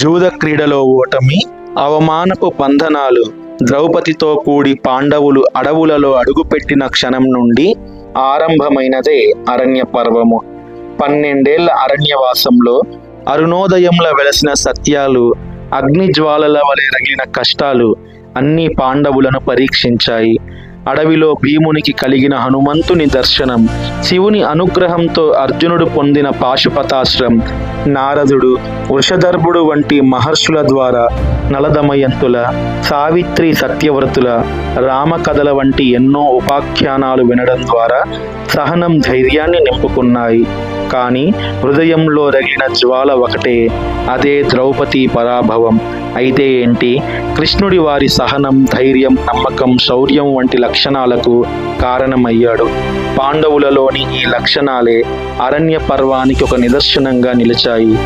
జూద క్రీడలో ఓటమి అవమానపు బంధనాలు ద్రౌపదితో కూడి పాండవులు అడవులలో అడుగుపెట్టిన క్షణం నుండి ఆరంభమైనదే అరణ్య పర్వము పన్నెండేళ్ళ అరణ్యవాసంలో అరుణోదయంలో వెలసిన సత్యాలు అగ్నిజ్వాలల వలె రగిలిన కష్టాలు అన్ని పాండవులను పరీక్షించాయి. అడవిలో భీమునికి కలిగిన హనుమంతుని దర్శనం శివుని అనుగ్రహంతో అర్జునుడు పొందిన పాశుపతాశ్రం నారదుడు వృషధర్భుడు వంటి మహర్షుల ద్వారా నలదమయంతుల సావిత్రి సత్యవ్రతుల రామకథల వంటి ఎన్నో ఉపాఖ్యానాలు వినడం ద్వారా సహనం ధైర్యాన్ని నింపుకున్నాయి. కానీ హృదయంలో రగిలిన జ్వాల ఒకటే అదే ద్రౌపది పరాభవం. అయితే ఏంటి? కృష్ణుడి వారి సహనం ధైర్యం నమ్మకం శౌర్యం వంటి లక్షణాలకు కారణమయ్యాడు. పాండవులలోని ఈ లక్షణాలే అరణ్య పర్వానికి ఒక నిదర్శనంగా నిలిచాయి.